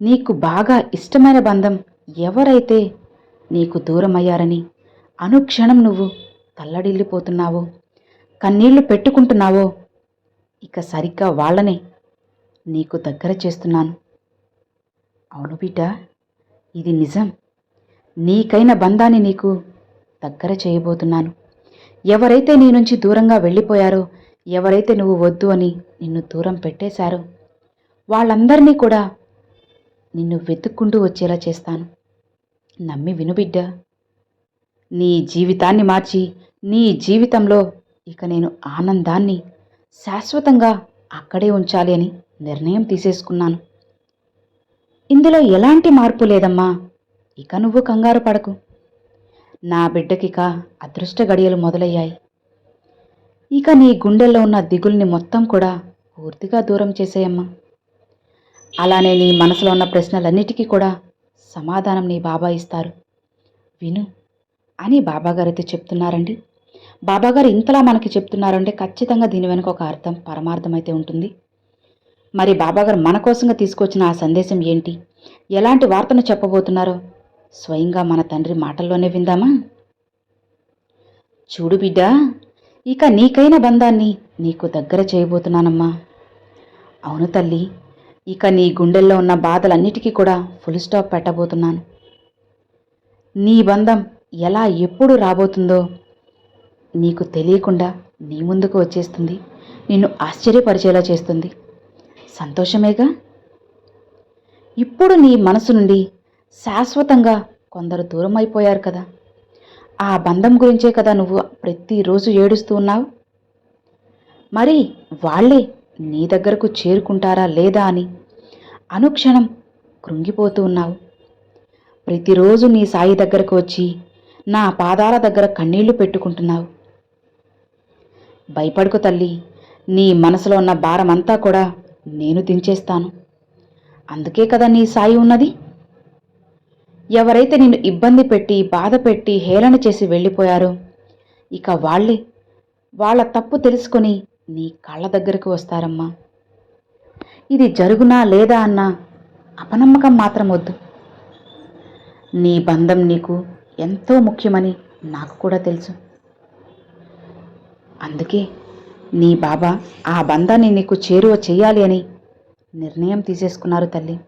నీకు బాగా ఇష్టమైన బంధం ఎవరైతే నీకు దూరమయ్యారని అనుక్షణం నువ్వు తల్లడిల్లిపోతున్నావో కన్నీళ్ళు పెట్టుకుంటున్నావో ఇక సరిగ్గా వాళ్ళనే నీకు దగ్గర చేస్తున్నాను. అవును బిడ్డ ఇది నిజం. నీకైన బంధాన్ని నీకు దగ్గర చేయబోతున్నాను. ఎవరైతే నీ నుంచి దూరంగా వెళ్ళిపోయారో ఎవరైతే నువ్వు వద్దు అని నిన్ను దూరం పెట్టేశారో వాళ్ళందరినీ కూడా నిన్ను వెతుక్కుంటూ వచ్చేలా చేస్తాను. నమ్మి విను బిడ్డ. నీ జీవితాన్ని మార్చి నీ జీవితంలో ఇక నేను ఆనందాన్ని శాశ్వతంగా అక్కడే ఉంచాలి అని నిర్ణయం తీసేసుకున్నాను. ఇందులో ఎలాంటి మార్పు లేదమ్మా. ఇక నువ్వు కంగారు పడకు. నా బిడ్డకిక అదృష్ట గడియలు మొదలయ్యాయి. ఇక నీ గుండెల్లో ఉన్న దిగుల్ని మొత్తం కూడా పూర్తిగా దూరం చేసేయమ్మా. అలానే నీ మనసులో ఉన్న ప్రశ్నలన్నిటికీ కూడా సమాధానం నీ బాబా ఇస్తారు. విను అని బాబాగారు అయితే చెప్తున్నారండి. బాబాగారు ఇంతలా మనకి చెప్తున్నారంటే ఖచ్చితంగా దీని వెనుక ఒక అర్థం పరమార్థం అయితే ఉంటుంది. మరి బాబాగారు మన కోసంగా తీసుకొచ్చిన ఆ సందేశం ఏంటి? ఎలాంటి వార్తను చెప్పబోతున్నారో స్వయంగా మన తండ్రి మాటల్లోనే విందామా? చూడు బిడ్డ ఇక నీకైన బంధాన్ని నీకు దగ్గర చేయబోతున్నానమ్మా. అవును తల్లి ఇక నీ గుండెల్లో ఉన్న బాధలన్నిటికీ కూడా ఫుల్ స్టాప్ పెట్టబోతున్నాను. నీ బంధం ఎలా ఎప్పుడు రాబోతుందో నీకు తెలియకుండా నీ ముందుకు వచ్చేస్తుంది. నిన్ను ఆశ్చర్యపరిచేలా చేస్తుంది. సంతోషమేగా? ఇప్పుడు నీ మనసు నుండి శాశ్వతంగా కొందరు దూరం అయిపోయారు కదా. ఆ బంధం గురించే కదా నువ్వు ప్రతిరోజు ఏడుస్తూ ఉన్నావు? మరి వాళ్ళే నీ దగ్గరకు చేరుకుంటారా లేదా అని. అనుక్షణం కృంగిపోతూ ఉన్నావు. ప్రతిరోజు నీ సాయి దగ్గరకు వచ్చి నా పాదాల దగ్గర కన్నీళ్ళు పెట్టుకుంటున్నావు. భయపడుకు తల్లి నీ మనసులో ఉన్న భారమంతా కూడా నేను దించేస్తాను. అందుకే కదా నీ సాయి ఉన్నది. ఎవరైతే నిన్ను ఇబ్బంది పెట్టి బాధ పెట్టి హేళన చేసి వెళ్ళిపోయారో ఇక వాళ్ళే వాళ్ళ తప్పు తెలుసుకొని నీ కళ్ళ దగ్గరకు వస్తారమ్మా. ఇది జరుగునా లేదా అన్న అపనమ్మకం మాత్రం వద్దు. నీ బంధం నీకు ఎంతో ముఖ్యమని నాకు కూడా తెలుసు. అందుకే నీ బాబా ఆ బంధాన్ని నీకు చేరువ చేయాలి అని నిర్ణయం తీసేసుకున్నారు తల్లి.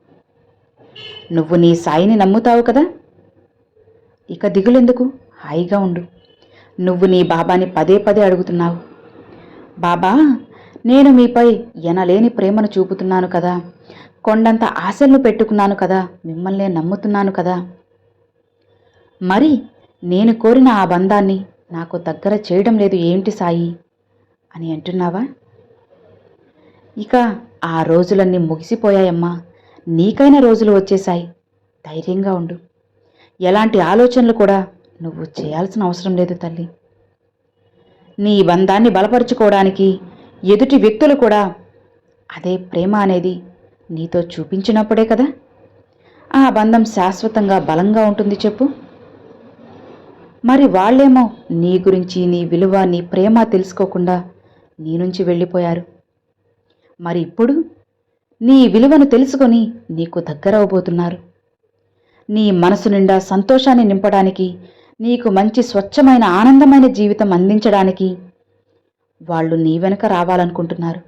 నువ్వు నీ సాయిని నమ్ముతావు కదా? ఇక దిగులెందుకు? హాయిగా ఉండు. నువ్వు నీ బాబాని పదే పదే అడుగుతున్నావు. బాబా నేను మీపై ఎనలేని ప్రేమను చూపుతున్నాను కదా. కొండంత ఆశలను పెట్టుకున్నాను కదా. మిమ్మల్నే నమ్ముతున్నాను కదా. మరి నేను కోరిన ఆ బంధాన్ని నాకు దగ్గర చేయడం లేదు ఏంటి సాయి? అని అంటున్నావా? ఇక ఆ రోజులన్నీ ముగిసిపోయాయమ్మా. నీకైన రోజులు వచ్చేశాయి. ధైర్యంగా ఉండు. ఎలాంటి ఆలోచనలు కూడా నువ్వు చేయాల్సిన అవసరం లేదు తల్లి. నీ బంధాన్ని బలపరుచుకోవడానికి ఎదుటి వ్యక్తులు కూడా అదే ప్రేమ అనేది నీతో చూపించినప్పుడే కదా? ఆ బంధం శాశ్వతంగా బలంగా ఉంటుంది చెప్పు. మరి వాళ్ళేమో నీ గురించి నీ విలువ నీ ప్రేమ తెలుసుకోకుండా నీ నుంచి వెళ్ళిపోయారు. మరి ఇప్పుడు నీ విలువను తెలుసుకొని నీకు దగ్గరవబోతున్నారు నీ మనసు నిండా సంతోషాన్ని నింపడానికి నీకు మంచి స్వచ్ఛమైన ఆనందమైన జీవితం అందించడానికి వాళ్ళు నీ వెనక రావాలనుకుంటున్నారు.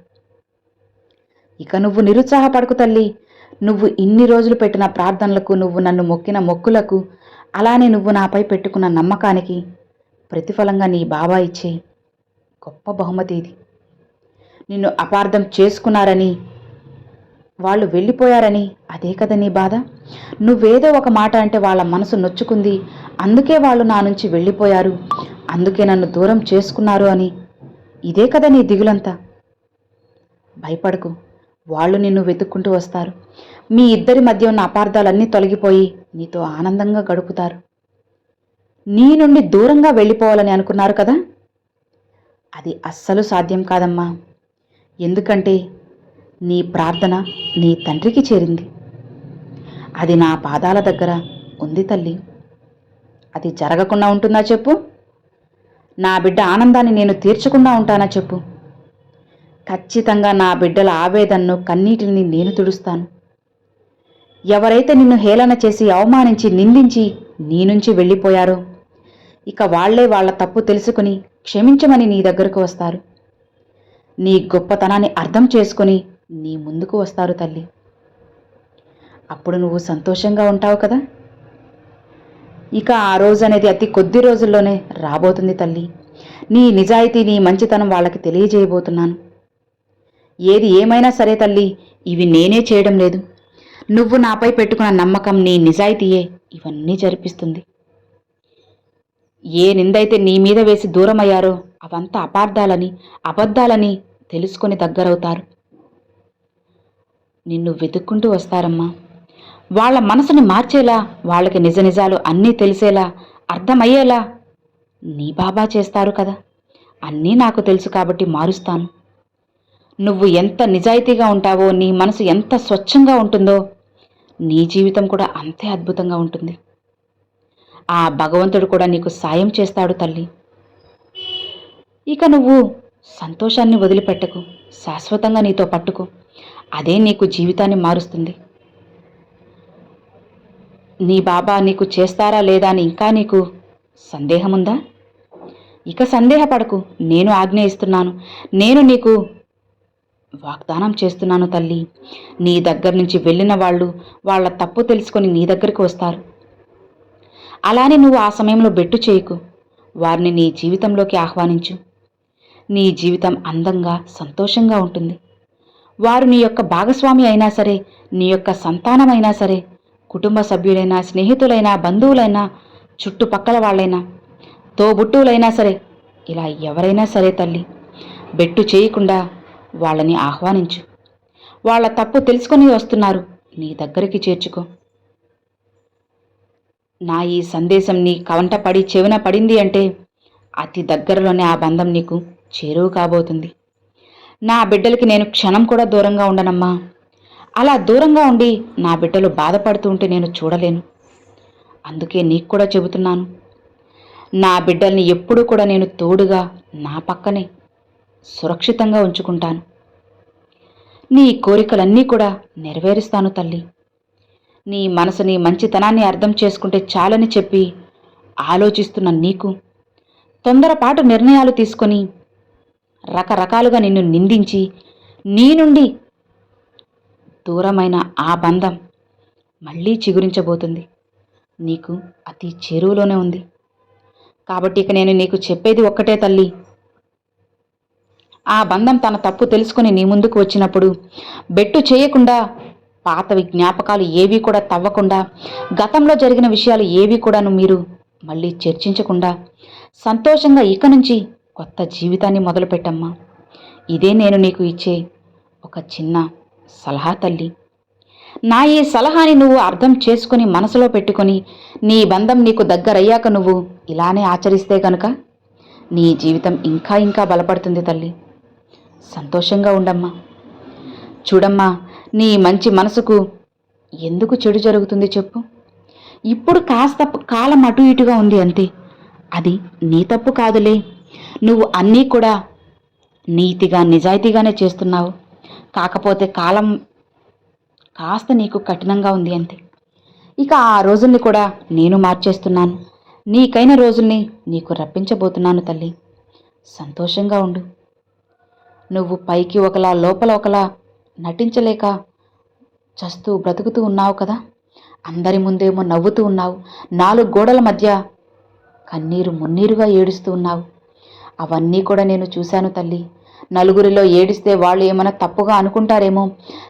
ఇక నువ్వు నిరుత్సాహపడకు తల్లి. నువ్వు ఇన్ని రోజులు పెట్టిన ప్రార్థనలకు నువ్వు నన్ను మొక్కిన మొక్కులకు అలానే నువ్వు నాపై పెట్టుకున్న నమ్మకానికి ప్రతిఫలంగా నీ బాబా ఇచ్చే గొప్ప బహుమతి ఇది. నిన్ను అపార్థం చేసుకున్నారని వాళ్ళు వెళ్ళిపోయారని అదే కదా నీ బాధ? నువ్వేదో ఒక మాట అంటే వాళ్ళ మనసు నొచ్చుకుంది. అందుకే వాళ్ళు నా నుంచి వెళ్ళిపోయారు. అందుకే నన్ను దూరం చేసుకున్నారు అని. ఇదే కదా నీ దిగులంతా. భయపడకు. వాళ్ళు నిన్ను వెతుక్కుంటూ వస్తారు. మీ ఇద్దరి మధ్య ఉన్న అపార్థాలన్నీ తొలగిపోయి నీతో ఆనందంగా గడుపుతారు. నీ నుండి దూరంగా వెళ్ళిపోవాలని అనుకున్నారు కదా? అది అస్సలు సాధ్యం కాదమ్మా. ఎందుకంటే నీ ప్రార్థన నీ తండ్రికి చేరింది. అది నా పాదాల దగ్గర ఉంది తల్లి. అది జరగకుండా ఉంటుందా చెప్పు? నా బిడ్డ ఆనందాన్ని నేను తీర్చకుండా ఉంటానా చెప్పు? ఖచ్చితంగా నా బిడ్డల ఆవేదనను కన్నీటిని నేను తుడుస్తాను. ఎవరైతే నిన్ను హేళన చేసి అవమానించి నిందించి నీ నుంచి వెళ్ళిపోయారో ఇక వాళ్ళే వాళ్ళ తప్పు తెలుసుకుని క్షమించమని నీ దగ్గరకు వస్తారు. నీ గొప్పతనాన్ని అర్థం చేసుకుని నీ ముందుకు వస్తారు తల్లి. అప్పుడు నువ్వు సంతోషంగా ఉంటావు కదా? ఇక ఆ రోజు అనేది అతి కొద్ది రోజుల్లోనే రాబోతుంది తల్లి. నీ నిజాయితీ నీ మంచితనం వాళ్ళకి తెలియజేయబోతున్నాను. ఏది ఏమైనా సరే తల్లి ఇవి నేనే చేయడం లేదు. నువ్వు నాపై పెట్టుకున్న నమ్మకం నీ నిజాయితీయే ఇవన్నీ జరిపిస్తుంది. ఏ నిందైతే నీ మీద వేసి దూరమయ్యారో అవంతా అపార్థాలని అబద్ధాలని తెలుసుకొని దగ్గరవుతారు. నిన్ను వెతుక్కుంటూ వస్తారమ్మా. వాళ్ళ మనసుని మార్చేలా వాళ్ళకి నిజ నిజాలు అన్నీ తెలిసేలా అర్థమయ్యేలా నీ బాబా చేస్తారు కదా. అన్నీ నాకు తెలుసు కాబట్టి మారుస్తాను. నువ్వు ఎంత నిజాయితీగా ఉంటావో నీ మనసు ఎంత స్వచ్ఛంగా ఉంటుందో నీ జీవితం కూడా అంతే అద్భుతంగా ఉంటుంది. ఆ భగవంతుడు కూడా నీకు సాయం చేస్తాడు తల్లి. ఇక నువ్వు సంతోషాన్ని వదిలిపెట్టకు శాశ్వతంగా నీతో పట్టుకు. అదే నీకు జీవితాన్ని మారుస్తుంది. నీ బాబా నీకు చేస్తారా లేదా అని ఇంకా నీకు సందేహముందా? ఇక సందేహపడకు. నేను ఆజ్ఞ ఇస్తున్నాను. నేను నీకు వాగ్దానం చేస్తున్నాను తల్లి. నీ దగ్గర నుంచి వెళ్ళిన వాళ్ళు వాళ్ళ తప్పు తెలుసుకొని నీ దగ్గరికి వస్తారు. అలానే నువ్వు ఆ సమయంలో బెట్టు చేయకు. వారిని నీ జీవితంలోకి ఆహ్వానించు. నీ జీవితం అందంగా సంతోషంగా ఉంటుంది. వారు నీ యొక్క భాగస్వామి అయినా సరే నీ యొక్క సంతానమైనా సరే కుటుంబ సభ్యులైనా స్నేహితులైనా బంధువులైనా చుట్టుపక్కల వాళ్ళైనా తోబుట్టువులైనా సరే ఇలా ఎవరైనా సరే తల్లి బెట్టు చేయకుండా వాళ్ళని ఆహ్వానించు. వాళ్ళ తప్పు తెలుసుకొని వస్తున్నారు నీ దగ్గరికి చేర్చుకో. నా ఈ సందేశం నీ కవంట పడి చెవిన పడింది అంటే అతి దగ్గరలోనే ఆ బంధం నీకు చేరువు కాబోతుంది. నా బిడ్డలకి నేను క్షణం కూడా దూరంగా ఉండనమ్మా. అలా దూరంగా ఉండి నా బిడ్డలు బాధపడుతూ ఉంటే నేను చూడలేను. అందుకే నీకు కూడా చెబుతున్నాను. నా బిడ్డల్ని ఎప్పుడూ కూడా నేను తోడుగా నా పక్కనే సురక్షితంగా ఉంచుకుంటాను. నీ కోరికలన్నీ కూడా నెరవేరుస్తాను తల్లి. నీ మనసుని మంచితనాన్ని అర్థం చేసుకుంటే చాలని చెప్పి ఆలోచిస్తున్న నీకు తొందరపాటు నిర్ణయాలు తీసుకొని రకరకాలుగా నిన్ను నిందించి నీ నుండి దూరమైన ఆ బంధం మళ్ళీ చిగురించబోతుంది. నీకు అతి చెరువులోనే ఉంది. కాబట్టి ఇక నేను నీకు చెప్పేది ఒక్కటే తల్లి. ఆ బంధం తన తప్పు తెలుసుకుని నీ ముందుకు వచ్చినప్పుడు బెట్టు చేయకుండా పాతవి జ్ఞాపకాలు ఏవీ కూడా తవ్వకుండా గతంలో జరిగిన విషయాలు ఏవీ కూడాను మీరు మళ్ళీ చర్చించకుండా సంతోషంగా ఇక నుంచి కొత్త జీవితాన్ని మొదలుపెట్టమ్మా. ఇదే నేను నీకు ఇచ్చే ఒక చిన్న సలహా తల్లి. నా ఈ సలహాని నువ్వు అర్థం చేసుకుని మనసులో పెట్టుకొని నీ బంధం నీకు దగ్గరయ్యాక నువ్వు ఇలానే ఆచరిస్తే గనుక నీ జీవితం ఇంకా ఇంకా బలపడుతుంది తల్లి. సంతోషంగా ఉండమ్మా. చూడమ్మా నీ మంచి మనసుకు ఎందుకు చెడు జరుగుతుంది చెప్పు. ఇప్పుడు కాస్త కాలం అటు ఇటుగా ఉంది అంతే. అది నీ తప్పు కాదులే. నువ్వు అన్నీ కూడా నీతిగా నిజాయితీగానే చేస్తున్నావు. కాకపోతే కాలం కాస్త నీకు కఠినంగా ఉంది అంతే. ఇక ఆ రోజుల్ని కూడా నేను మార్చేస్తున్నాను. నీకైన రోజుల్ని నీకు రప్పించబోతున్నాను తల్లి. సంతోషంగా ఉండు. నువ్వు పైకి ఒకలా లోపల ఒకలా నటించలేక చస్తూ బ్రతుకుతూ ఉన్నావు కదా? అందరి ముందేమో నవ్వుతూ ఉన్నావు. నాలుగు గోడల మధ్య కన్నీరు మున్నీరుగా ఏడుస్తూ ఉన్నావు. అవన్నీ కూడా నేను చూశాను తల్లి. నలుగురిలో ఏడిస్తే వాళ్ళు ఏమైనా తప్పుగా అనుకుంటారేమో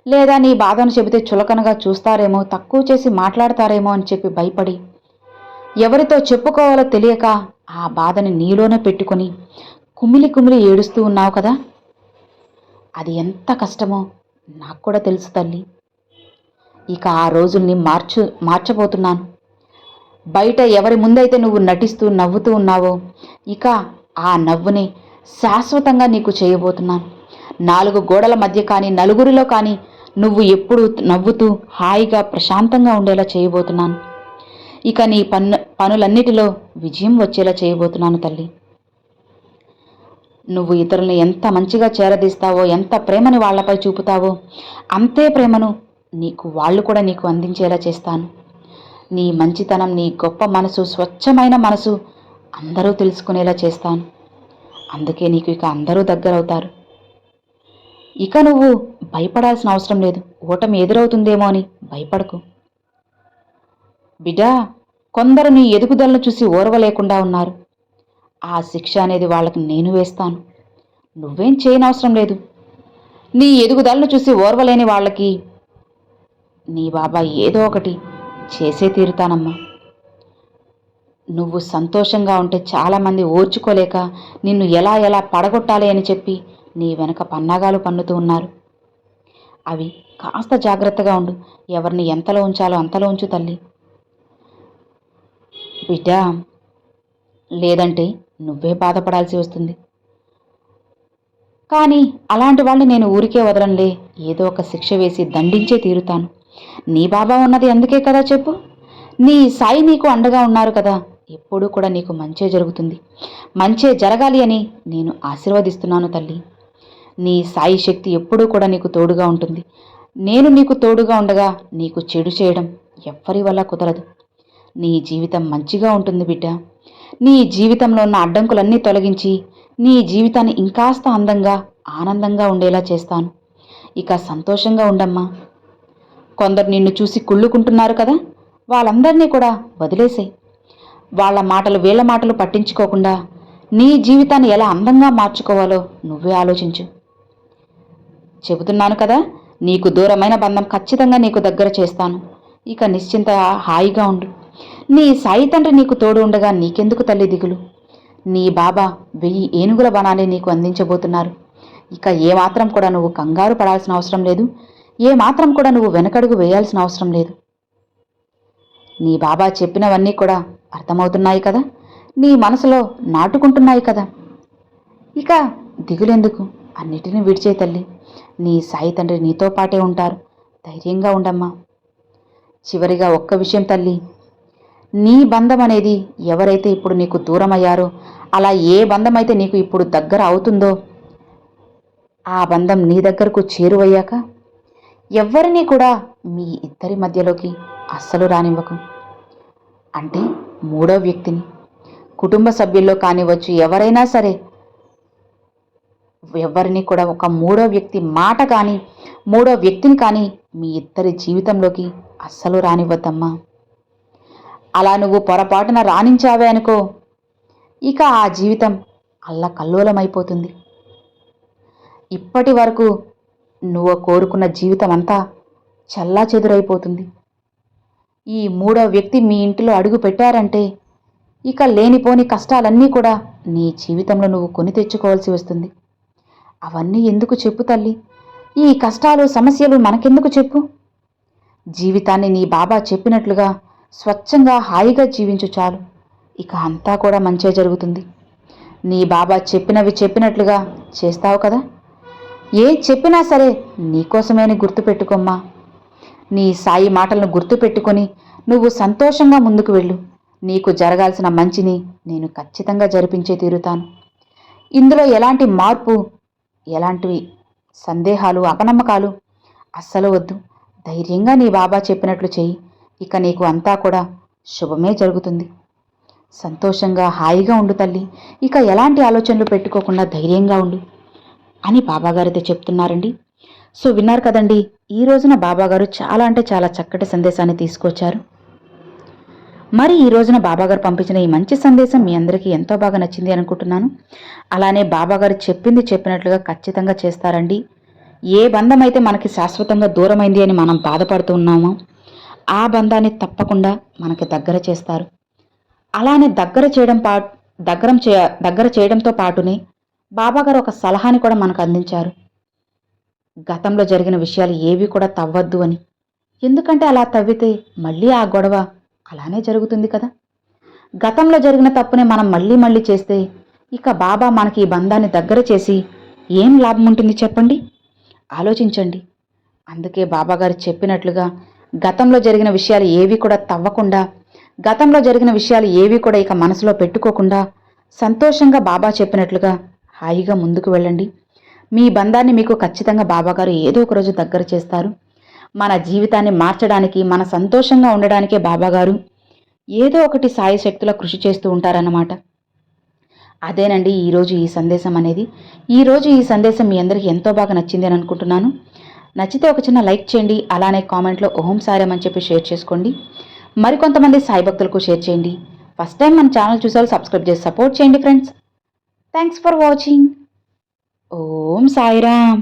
లేదా నీ బాధను చెబితే చులకనగా చూస్తారేమో తక్కువ చేసి మాట్లాడతారేమో అని చెప్పి భయపడి. ఎవరితో చెప్పుకోవాలో తెలియక ఆ బాధని నీలోనే పెట్టుకొని కుమిలి కుమిలి ఏడుస్తూ ఉన్నావు కదా. అది ఎంత కష్టమో నాకు కూడా తెలుసు తల్లి. ఇక ఆ రోజుల్ని మార్చు మార్చబోతున్నాను. బయట ఎవరి ముందైతే నువ్వు నటిస్తూ నవ్వుతూ ఉన్నావో ఇక ఆ నవ్వుని శాశ్వతంగా నీకు చేయబోతున్నాను. నాలుగు గోడల మధ్య కానీ నలుగురిలో కానీ నువ్వు ఎప్పుడు నవ్వుతూ హాయిగా ప్రశాంతంగా ఉండేలా చేయబోతున్నాను. ఇక నీ పన్ను పనులన్నిటిలో విజయం వచ్చేలా చేయబోతున్నాను తల్లి. నువ్వు ఇతరులను ఎంత మంచిగా చేరదీస్తావో ఎంత ప్రేమని వాళ్ళపై చూపుతావో అంతే ప్రేమను నీకు వాళ్ళు కూడా నీకు అందించేలా చేస్తాను. నీ మంచితనం నీ గొప్ప మనసు స్వచ్ఛమైన మనసు అందరూ తెలుసుకునేలా చేస్తాను. అందుకే నీకు ఇక అందరూ దగ్గరవుతారు. ఇక నువ్వు భయపడాల్సిన అవసరం లేదు. ఓటమి ఎదురవుతుందేమో అని భయపడకు. బిడ్డా కొందరు నీ ఎదుగుదలను చూసి ఓర్వలేకుండా ఉన్నారు. ఆ శిక్ష అనేది వాళ్ళకి నేను వేస్తాను. నువ్వేం చేయనవసరం లేదు. నీ ఎదుగుదలను చూసి ఓర్వలేని వాళ్ళకి నీ బాబా ఏదో ఒకటి చేసే తీరుతానమ్మా. నువ్వు సంతోషంగా ఉంటే చాలామంది ఓర్చుకోలేక నిన్ను ఎలా ఎలా పడగొట్టాలి అని చెప్పి నీ వెనక పన్నాగాలు పన్నుతూ ఉన్నారు. అవి కాస్త జాగ్రత్తగా ఉండు. ఎవరిని ఎంతలో ఉంచాలో అంతలో ఉంచు తల్లి. బిడ్డ లేదంటే నువ్వే బాధపడాల్సి వస్తుంది. కానీ అలాంటి వాళ్ళని నేను ఊరికే వదలంలే. ఏదో ఒక శిక్ష వేసి దండించే తీరుతాను. నీ బాబా ఉన్నది అందుకే కదా చెప్పు. నీ సాయి నీకు అండగా ఉన్నారు కదా. ఎప్పుడూ కూడా నీకు మంచే జరుగుతుంది. మంచే జరగాలి అని నేను ఆశీర్వదిస్తున్నాను తల్లి. నీ సాయి శక్తి ఎప్పుడూ కూడా నీకు తోడుగా ఉంటుంది. నేను నీకు తోడుగా ఉండగా నీకు చెడు చేయడం ఎవ్వరి వల్ల కుదరదు. నీ జీవితం మంచిగా ఉంటుంది బిడ్డ. నీ జీవితంలో ఉన్న అడ్డంకులన్నీ తొలగించి నీ జీవితాన్ని ఇంకాస్త అందంగా ఆనందంగా ఉండేలా చేస్తాను. ఇక సంతోషంగా ఉండమ్మా. కొందరు నిన్ను చూసి కుళ్ళుకుంటున్నారు కదా వాళ్ళందరినీ కూడా వదిలేసాయి. వాళ్ళ మాటలు వీళ్ళ మాటలు పట్టించుకోకుండా నీ జీవితాన్ని ఎలా అందంగా మార్చుకోవాలో నువ్వే ఆలోచించు. చెబుతున్నాను కదా నీకు దూరమైన బంధం ఖచ్చితంగా నీకు దగ్గర చేస్తాను. ఇక నిశ్చింత హాయిగా ఉండు. నీ సాయి తండ్రి నీకు తోడు ఉండగా నీకెందుకు తల్లి దిగులు? నీ బాబా వెయ్యి ఏనుగుల బనాన్ని నీకు అందించబోతున్నారు. ఇక ఏమాత్రం కూడా నువ్వు కంగారు పడాల్సిన అవసరం లేదు. ఏమాత్రం కూడా నువ్వు వెనకడుగు వేయాల్సిన అవసరం లేదు. నీ బాబా చెప్పినవన్నీ కూడా అర్థమవుతున్నాయి కదా? నీ మనసులో నాటుకుంటున్నాయి కదా? ఇక దిగులెందుకు? అన్నిటిని విడిచే తల్లి. నీ సాయి తండ్రి నీతో పాటే ఉంటారు. ధైర్యంగా ఉండమ్మా. చివరిగా ఒక్క విషయం తల్లి. నీ బంధం అనేది ఎవరైతే ఇప్పుడు నీకు దూరం అయ్యారో అలా ఏ బంధం అయితే నీకు ఇప్పుడు దగ్గర అవుతుందో ఆ బంధం నీ దగ్గరకు చేరువయ్యాక ఎవ్వరినీ కూడా మీ ఇద్దరి మధ్యలోకి అస్సలు రానివ్వకు. అంటే మూడో వ్యక్తిని. కుటుంబ సభ్యుల్లో కానివ్వచ్చు ఎవరైనా సరే ఎవరిని కూడా ఒక మూడో వ్యక్తి మాట కానీ మూడో వ్యక్తిని కానీ మీ ఇద్దరి జీవితంలోకి అస్సలు రానివ్వద్దమ్మా. అలా నువ్వు పొరపాటున రాణించావే అనుకో ఇక ఆ జీవితం అల్లకల్లోలమైపోతుంది. ఇప్పటి వరకు నువ్వు కోరుకున్న జీవితం అంతా చల్లా చెదురైపోతుంది ఈ మూడో వ్యక్తి మీ ఇంటిలో అడుగు పెట్టారంటే ఇక లేనిపోని కష్టాలన్నీ కూడా నీ జీవితంలో నువ్వు కొని తెచ్చుకోవాల్సి వస్తుంది. అవన్నీ ఎందుకు చెప్పు తల్లి? ఈ కష్టాలు సమస్యలు మనకెందుకు చెప్పు? జీవితాన్ని నీ బాబా చెప్పినట్లుగా స్వచ్ఛంగా హాయిగా జీవించు చాలు. ఇక అంతా కూడా మంచే జరుగుతుంది. నీ బాబా చెప్పినవి చెప్పినట్లుగా చేస్తావు కదా? ఏ చెప్పినా సరే నీకోసమేని గుర్తుపెట్టుకోమ్మా. నీ సాయి మాటలను గుర్తుపెట్టుకొని నువ్వు సంతోషంగా ముందుకు వెళ్ళు. నీకు జరగాల్సిన మంచిని నేను ఖచ్చితంగా జరిపించే తీరుతాను. ఇందులో ఎలాంటి మార్పు ఎలాంటివి సందేహాలు అపనమ్మకాలు? అస్సలు వద్దు. ధైర్యంగా నీ బాబా చెప్పినట్లు చెయ్యి ఇక నీకు అంతా కూడా శుభమే జరుగుతుంది. సంతోషంగా హాయిగా ఉండు తల్లి. ఇక ఎలాంటి ఆలోచనలు పెట్టుకోకుండా ధైర్యంగా ఉండు. అని బాబాగారైతే చెప్తున్నారండి. సో విన్నారు కదండి ఈ రోజున బాబాగారు చాలా అంటే చాలా చక్కటి సందేశాన్ని తీసుకొచ్చారు. మరి ఈ రోజున బాబాగారు పంపించిన ఈ మంచి సందేశం మీ అందరికీ ఎంతో బాగా నచ్చింది అనుకుంటున్నాను. అలానే బాబాగారు చెప్పింది చెప్పినట్లుగా ఖచ్చితంగా చేస్తారండి. ఏ బంధం అయితే మనకి శాశ్వతంగా దూరమైంది అని మనం బాధపడుతూ ఉన్నామో ఆ బంధాన్ని తప్పకుండా మనకి దగ్గర చేస్తారు. అలానే దగ్గర చేయడం పా దగ్గర చే దగ్గర చేయడంతో పాటునే బాబాగారు ఒక సలహాని కూడా మనకు అందించారు. గతంలో జరిగిన విషయాలు ఏవి కూడా తవ్వద్దు అని. ఎందుకంటే అలా తవ్వితే మళ్ళీ ఆ గొడవ అలానే జరుగుతుంది కదా. గతంలో జరిగిన తప్పునే మనం మళ్ళీ మళ్ళీ చేస్తే ఇక బాబా మనకి ఈ బంధాన్ని దగ్గర చేసి ఏం లాభం ఉంటుంది చెప్పండి? ఆలోచించండి. అందుకే బాబాగారు చెప్పినట్లుగా గతంలో జరిగిన విషయాలు ఏవి కూడా తవ్వకుండా గతంలో జరిగిన విషయాలు ఏవి కూడా ఇక మనసులో పెట్టుకోకుండా సంతోషంగా బాబా చెప్పినట్లుగా హాయిగా ముందుకు వెళ్ళండి. మీ బంధాన్ని మీకు ఖచ్చితంగా బాబాగారు ఏదో ఒక రోజు దగ్గర చేస్తారు. మన జీవితాన్ని మార్చడానికి మన సంతోషంగా ఉండడానికే బాబాగారు ఏదో ఒకటి సాయి శక్తుల కృషి చేస్తూ ఉంటారన్నమాట. అదేనండి ఈరోజు ఈ సందేశం అనేది. ఈరోజు ఈ సందేశం మీ అందరికీ ఎంతో బాగా నచ్చింది అని అనుకుంటున్నాను. నచ్చితే ఒక చిన్న లైక్ చేయండి అలానే కామెంట్లో ఓం సారం అని చెప్పి షేర్ చేసుకోండి. మరికొంతమంది సాయి భక్తులకు షేర్ చేయండి. ఫస్ట్ టైం మన ఛానల్ చూసారు సబ్స్క్రైబ్ చేసి సపోర్ట్ చేయండి friends. Thanks for watching. Om Sairam.